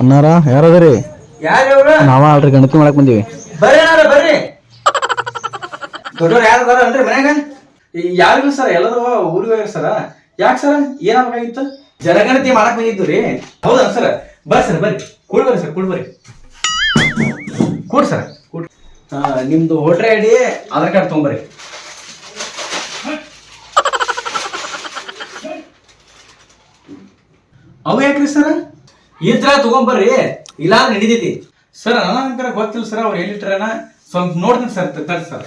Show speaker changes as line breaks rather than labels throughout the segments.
ಅನ್ನಾರ ಯಾರದ್ರಿ? ನಾವ ಅಲ್ರಿ ಗಣತಿ ಮಾಡಕ್ ಬಂದೀವಿ.
ಬರ್ರಿ ಬರ್ರಿ. ದೊಡ್ಡವ್ರು ಯಾರು ಅದಾರ ಮನ್ಯಾಗ? ಯಾರಿಗೂ ಸರ್ ಎಲ್ಲರೂ ಊರಿಗೆ ಹೋಗ್ಯಾರ ಸರ. ಯಾಕೆ ಸರ್? ಏನಾಗಬೇಕಾಗಿತ್ತು ಜನಗಣತಿ ಮಾಡಕ್ ಬಂದಿದ್ದು ರೀ. ಹೌದಾ ಸರ್? ಬರ್ರಿ ಸರ್ ಬರ್ರಿ. ಕೂಡ್ ಬರ್ರಿ ಸರ್ ಕೂಡ್ ಬರ್ರಿ. ಕೂಡ್ ಸರ್ ಕೂಡ್. ನಿಮ್ದು voter I D Aadhaar card ತೊಗೊಂಬರ್ರಿ ಅವು ಯಾಕ್ರಿ ಸರ್ ಇದ್ರ ತಗೊಂಬರ್ರಿ. ಇಲ್ಲ ನಡೀತೈತಿ. ಸರ್ ನನಗಂತರ ಗೊತ್ತಿಲ್ಲ ಸರ್ ಅವ್ರು ಎಲ್ಲಿಟ್ರನ ಸ್ವಲ್ಪ ನೋಡ್ತೀನಿ ಸರ್ ತರ್ ಸರ್ ಸರ್.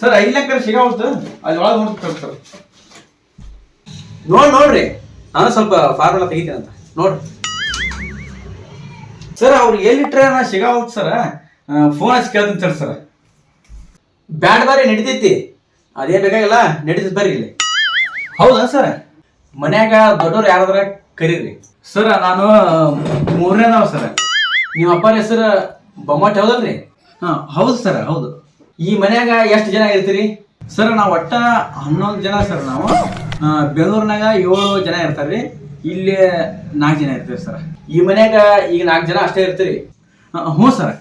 ಸರ್ ಐಲಂಕರ ಸಿಗಾವತ್ತು ಅಲ್ಲಿ ಒಳಗೆ ನೋಡ್ತಾರೆ ಸರ್ ನೋಡ್ ನೋಡ್ರಿ. ನಾನು ಸ್ವಲ್ಪ ಫಾರ್ಮುಲಾ ತೆಗಿತೀನಿ ಅಂತ. ನೋಡ್ರಿ. ಸರ್ ಅವ್ರು ಎಲ್ಲಿಟ್ರೆ ನಾ ಸಿಗಾವತ್ ಸರ್ ಫೋನ್ ಹಚ್ಚಿ ಕೇಳ್ತೀನಿ ಸರ್ ಸರ್ ಬ್ಯಾಡ್ ಬಾರಿ ನಡಿತೈತಿ. ಅದೇ ಬೇಕಾಗಿಲ್ಲ ನಡೀತೈತಿ ಬರ್ರಿ ಇಲ್ಲಿ. ಹೌದಾ ಸರ್? ಮನ್ಯಾಗ ದೊಡ್ಡವ್ರು ಯಾರಾದ್ರ ಕರೀರಿ. ಸರ್ ನಾನು ಮೂರನೇದವ ಸರ್. ನಿಮ್ಮ ಅಪ್ಪನ ಹೆಸರು ಬೊಮ್ಮಟ್ ಹೌದಲ್ರಿ? ಹಾ ಹೌದು ಸರ್ ಹೌದು. ಈ ಮನ್ಯಾಗ ಎಷ್ಟು ಜನ ಇರ್ತೀರಿ? ಸರ್ ನಾವು ಒಟ್ಟ ಹನ್ನೊಂದು ಜನ ಸರ್ ನಾವು. ಆ, ಬೆಂಗಳೂರಿನಾಗ ಏಳು ಜನ ಇರ್ತಾರ್ರಿ. ಇಲ್ಲಿ ನಾಲ್ಕು ಜನ ಇರ್ತೀವಿ ಸರ್. ಈ ಮನ್ಯಾಗ ಈಗ ನಾಲ್ಕು ಜನ ಅಷ್ಟೇ ಇರ್ತೀರಿ. ಆ, ಹ್ಞೂ ಸರ್.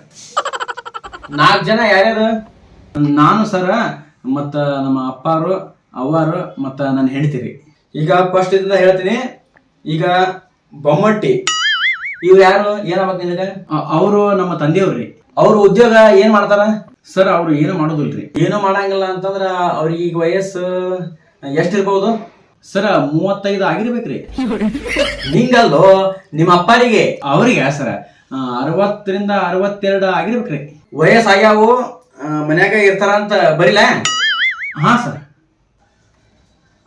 ನಾಲ್ಕು ಜನ ಯಾರ್ಯಾರು? ನಾನು ಸರ ಮತ್ತ ನಮ್ಮ ಅಪ್ಪಾರು ಅವ್ವಾರು ಮತ್ತ ನಾನು ಹೇಳ್ತೀರಿ ಈಗ ಫಸ್ಟ್ ಇದನ್ನ ಹೇಳ್ತೀನಿ ಈಗ ಬೊಮ್ಮಟ್ಟಿ ಇವ್ರು ಯಾರು? ಏನಾಗ್ಬೇಕು ನಿನಗೆ? ಅವರು ನಮ್ಮ ತಂದೆಯವ್ರಿ. ಅವ್ರ ಉದ್ಯೋಗ ಏನ್ ಮಾಡ್ತಾರ? ಸರ್ ಅವ್ರು ಏನು ಮಾಡೋದಿಲ್ರಿ. ಏನು ಮಾಡಂಗಿಲ್ಲ ಅಂತಂದ್ರ ಅವ್ರಿಗೆ ಈಗ ವಯಸ್ಸು ಎಷ್ಟಿರ್ಬೋದು? ಸರ್ ಮೂವತ್ತೈದು ಆಗಿರ್ಬೇಕ್ರಿ. ನಿಂಗಲ್ಲೋ ನಿಮ್ಮ ಅಪ್ಪಾರಿಗೆ? ಅವರಿಗೆ ಸರ ಅರವತ್ತರಿಂದ ಅರವತ್ತೆರಡು ಆಗಿರ್ಬೇಕ್ರಿ. ವಯಸ್ಸಾಗ್ಯಾವು? ಮನ್ಯಾಗ ಇರ್ತಾರ ಅಂತ ಬರಿಲ್ಲ ಹಾ ಸರ್.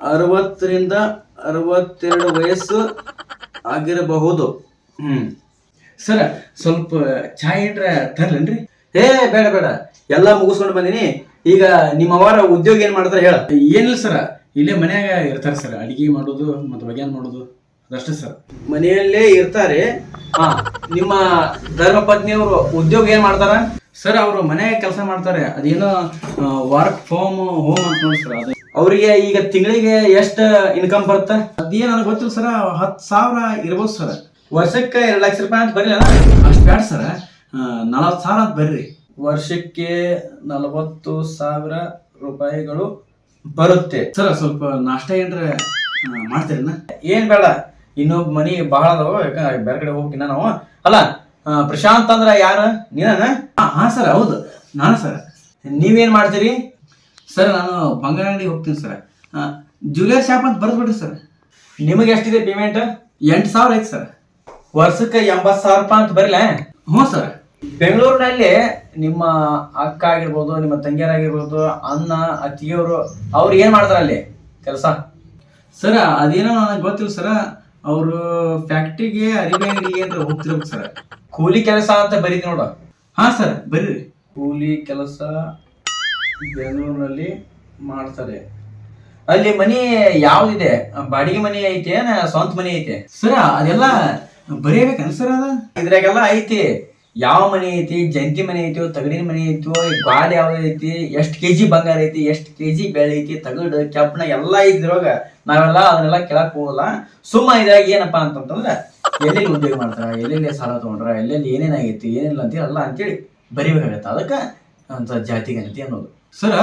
ಅರವತ್ತರಿಂದ ಅರವತ್ತೆರಡು ವಯಸ್ಸು ಆಗಿರಬಹುದು. ಹ್ಮ್. ಸರ್ ಸ್ವಲ್ಪ ಚಾಯ್ ಇಟ್ರೆ ತರ್ಲೇನ್ರಿ? ಏ ಬೇಡ ಬೇಡ. ಎಲ್ಲ ಮುಗಿಸ್ಕೊಂಡು ಬಂದಿನಿ. ಈಗ ನಿಮ್ಮ ಅವರ ಉದ್ಯೋಗ ಏನ್ ಮಾಡ್ತಾರೆ ಹೇಳ. ಏನಿಲ್ಲ ಸರ್. ಇಲ್ಲೇ ಮನ್ಯಾಗ ಇರ್ತಾರೆ ಸರ್. ಅಡಿಗೆ ಮಾಡೋದು ಮತ್ತೆ ಒಗ್ಯಾನ್ ಮಾಡೋದು. ಅದಷ್ಟೇ ಸರ್. ಮನೆಯಲ್ಲೇ ಇರ್ತಾರೆ. ಹಾ. ನಿಮ್ಮ ಧರ್ಮ ಪತ್ನಿಯವರು ಉದ್ಯೋಗ ಏನ್ ಮಾಡ್ತಾರ? ಸರ್ ಅವರು ಮನೆ ಕೆಲಸ ಮಾಡ್ತಾರೆ. ಅದೇನೋ ವರ್ಕ್ ಫ್ರಮ್ ಹೋಮ್ ಅಂತ ಸರ್ ಅವರಿಗೆ ಈಗ ತಿಂಗಳಿಗೆ ಎಷ್ಟು ಇನ್ಕಮ್ ಬರುತ್ತೆ? ಅದೇನು ನನಗೆ ಗೊತ್ತಿಲ್ಲ ಸರ್ ಹತ್ತು ಸಾವಿರ ಇರ್ಬೋದು ಸರ್ ವರ್ಷಕ್ಕೆ ಎರಡು ಲಕ್ಷ ರೂಪಾಯಿ ಅಂತ ಬರಲಿಲ್ಲ ಅಷ್ಟು ಬೇಡ ಸರ್ ನಲವತ್ತು ಸಾವಿರ ಅಂತ ಬರ್ರಿ. ವರ್ಷಕ್ಕೆ ನಲವತ್ತು ಸಾವಿರ ರೂಪಾಯಿಗಳು ಬರುತ್ತೆ. ಸರ್ ಸ್ವಲ್ಪ ನಾಷ್ಟ ಏನ್ರ ಮಾಡ್ತೀರಿ ಏನು ಬೇಡ. ಇನ್ನೊಬ್ಬ ಮನಿ ಬಹಳ ಅದಾವ, ಯಾಕಂದ್ರೆ ಬೇರೆ ಕಡೆ ಹೋಗ್ಕಿನ ನಾವು. ಅಲ್ಲ ಪ್ರಶಾಂತ್ ಅಂದ್ರ ಯಾರ? ನೀನ ಹಾ ಸರ್ ಹೌದು. ನಾನು ಸರ್. ನೀವೇನ್ ಮಾಡ್ತೀರಿ? ಸರ್ ನಾನು ಬಂಗಾರ ಅಂಗಡಿ ಹೋಗ್ತೀನಿ ಸರ್. ಜ್ಯುವೆಲರ್ ಶಾಪ್ ಅಂತ ಬರ್ದ್ಬಿಡ್ರಿ ಸರ್. ನಿಮಗೆ ಎಷ್ಟಿದೆ ಪೇಮೆಂಟ್ ಎಂಟು ಸಾವಿರ ಐತೆ ಸರ್. ವರ್ಷಕ್ಕೆ ಎಂಬತ್ತು ಸಾವಿರ ರೂಪಾಯಿ ಅಂತ ಬರಲ? ಹ್ಞೂ ಸರ್. ಬೆಂಗಳೂರಿನಲ್ಲಿ ನಿಮ್ಮ ಅಕ್ಕ ಆಗಿರ್ಬೋದು ನಿಮ್ಮ ತಂಗಿಯರಾಗಿರ್ಬೋದು ಅಣ್ಣ ಅತ್ತಿಗೆಯವರು ಅವ್ರು ಏನು ಮಾಡ್ತಾರೆ ಅಲ್ಲಿ? ಕೆಲಸ? ಸರ್ ಅದೇನೋ ನನಗೆ ಗೊತ್ತಿಲ್ಲ ಸರ್. ಅವರು ಫ್ಯಾಕ್ಟ್ರಿಗೆ ಅರಿವೆ ಅಂಗಡಿಗೆ ಅಂತ ಹೋಗ್ತಿರ್ಬೇಕು ಸರ್. ಕೂಲಿ ಕೆಲಸ ಅಂತ ಬರೀತಿ ನೋಡು. ಹಾ ಸರ್ ಬರ್ರಿ. ಕೂಲಿ ಕೆಲಸ ಬೆಂಗಳೂರಿನಲ್ಲಿ ಮಾಡ್ತಾರೆ. ಅಲ್ಲಿ ಮನಿ ಯಾವ್ದಿದೆ? ಬಾಡಿಗೆ ಮನಿ ಐತೆ ಸ್ವಂತ ಮನಿ ಐತೆ? ಸರ್ ಅದೆಲ್ಲ ಬರೀಬೇಕನ್ ಸರ್ ಅದ? ಇದ್ರಾಗೆಲ್ಲ ಐತಿ. ಯಾವ ಮನೆ ಐತಿ? ಜಂತಿ ಮನೆ ಐತಿ ತಗಡಿನ ಮನೆ ಐತಿ ಗಾಡಿ ಯಾವ್ದು ಐತಿ? ಎಷ್ಟ್ ಕೆಜಿ ಬಂಗಾರ ಐತಿ? ಎಷ್ಟ್ ಕೆಜಿ ಬೆಳೆ ಐತಿ? ತಗಡು ಕೆಪ್ಪನ ಎಲ್ಲ ಇದ್ರೊಳಗ. ನಾವೆಲ್ಲ ಅದನ್ನೆಲ್ಲ ಕೇಳಕ್ ಹೋಗಲ್ಲ. ಸುಮ್ಮ ಇದ್ರಾಗ ಏನಪ್ಪಾ ಅಂತಂತಂದ್ರ ಎಲ್ಲೆಲ್ಲಿ ಉದ್ಯೋಗ ಮಾಡ್ತಾರ ಎಲ್ಲೆಲ್ಲಿ ಸಾಲ ತಗೊಂಡ್ರ ಎಲ್ಲೆಲ್ಲಿ ಏನೇನಾಗೈತಿ ಏನಿಲ್ಲ ಅಂತೇಳಿ ಎಲ್ಲ ಅಂತೇಳಿ ಬರಿಬೇಕಾಗತ್ತೆ ಅದಕ್ಕ ಅಂತ ಜಾತಿ ಗಣತಿ ಅನ್ನೋದು. ಸರ್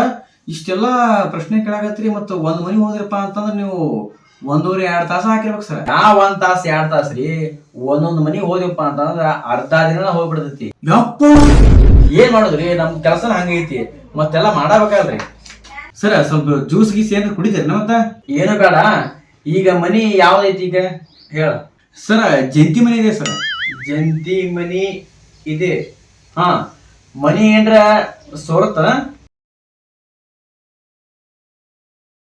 ಇಷ್ಟೆಲ್ಲ ಪ್ರಶ್ನೆ ಕೇಳಾಗತ್ರಿ ಮತ್ತು ಒಂದ್ ಮನಿ ಹೋದ್ರಪ್ಪ ಅಂತಂದ್ರೆ ನೀವು ಒಂದೂವರೆ ಎರಡ್ ತಾಸು ಹಾಕಿರ್ಬೇಕು ಸರ್. ಆ ಒಂದ್ ತಾಸ ಎರಡ್ ತಾಸ ರೀ ಒಂದೊಂದ್ ಮನಿ ಹೋದ್ಯಪ್ಪ ಅಂತಂದ್ರ ಅರ್ಧ ದಿನ ಹೋಗ್ಬಿಡ್ತೈತಿ. ಯಪ್ಪ! ಏನ್ ಮಾಡುದ್ರಿ? ನಮ್ ಕೆಲಸನ ಹಂಗೈತಿ. ಮತ್ತೆಲ್ಲ ಮಾಡಬೇಕಲ್ರಿ ಸರ್ ಸ್ವಲ್ಪ ಜ್ಯೂಸ್ ಗೀಸ್ ಏನ್ರ ಕುಡಿತೀರಿ ಮತ್ತ? ಏನು ಬೇಡ. ಈಗ ಮನಿ ಯಾವ್ದೈತಿ ಈಗ? ಹೇಳ. ಸರ್ ಜಂತಿ ಮನಿ ಇದೆ ಸರ್? ಜಂತಿ ಮನಿ ಇದೆ. ಹಾ. ಮನಿ ಏನ್ರ ಸೋರತ್ತ?